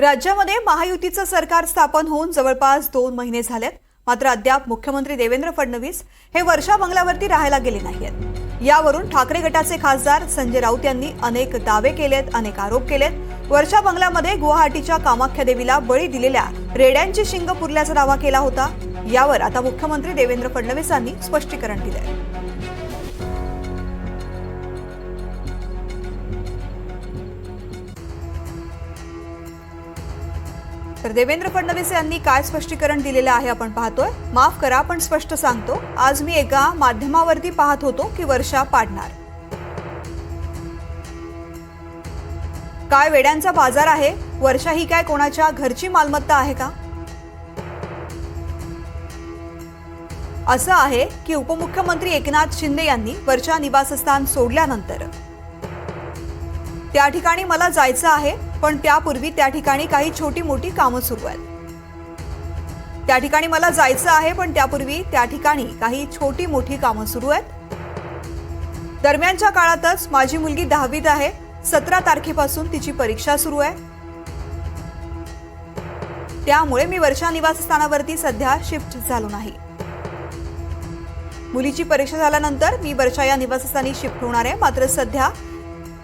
राज्यामध्ये महायुतीचं सरकार स्थापन होऊन जवळपास दोन महिने झालेत. मात्र अद्याप मुख्यमंत्री देवेंद्र फडणवीस हे वर्षा बंगल्यावरती राहायला गेले नाहीयेत. यावरून ठाकरे गटाचे खासदार संजय राऊत यांनी अनेक दावे केलेत अनेक आरोप केलेत. वर्षा बंगल्यामध्ये गुवाहाटीच्या कामाख्या देवीला बळी दिलेल्या रेड्यांची शिंग पुरल्याचा दावा केला होता. यावर आता मुख्यमंत्री देवेंद्र फडणवीसांनी स्पष्टीकरण दिलंय. तर देवेंद्र फडणवीस यांनी काय स्पष्टीकरण दिलेलं आहे आपण पाहतोय. माफ करा पण स्पष्ट सांगतो. आज मी एका माध्यमावरती पाहत होतो की वर्षा पाडणार. काय वेड्यांचा बाजार आहे? वर्षा ही काय कोणाच्या घरची मालमत्ता आहे का? असं आहे की उपमुख्यमंत्री एकनाथ शिंदे यांनी वर्षा निवासस्थान सोडल्यानंतर त्या ठिकाणी मला जायचं आहे पण त्यापूर्वी त्या ठिकाणी काही छोटी मोठी कामं सुरू आहेत. त्या ठिकाणी मला जायचं आहे पण त्यापूर्वी त्या ठिकाणी काही छोटी मोठी कामं सुरू आहेत. दरम्यानच्या काळातच माझी मुलगी दहावीत आहे सतरा तारखेपासून तिची परीक्षा सुरू आहे. त्यामुळे मी वर्षा निवासस्थानावरती सध्या शिफ्ट झालो नाही. मुलीची परीक्षा झाल्यानंतर मी वर्षा या निवासस्थानी शिफ्ट होणार आहे मात्र सध्या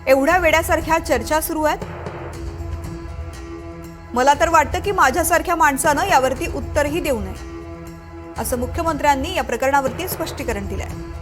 एवढ्या वेड्यासारख्या चर्चा सुरू आहेत? मला तर वाटतं की माझ्यासारख्या माणसानं यावरती उत्तरही देऊ नये असं मुख्यमंत्र्यांनी या प्रकरणावरती स्पष्टीकरण दिलं आहे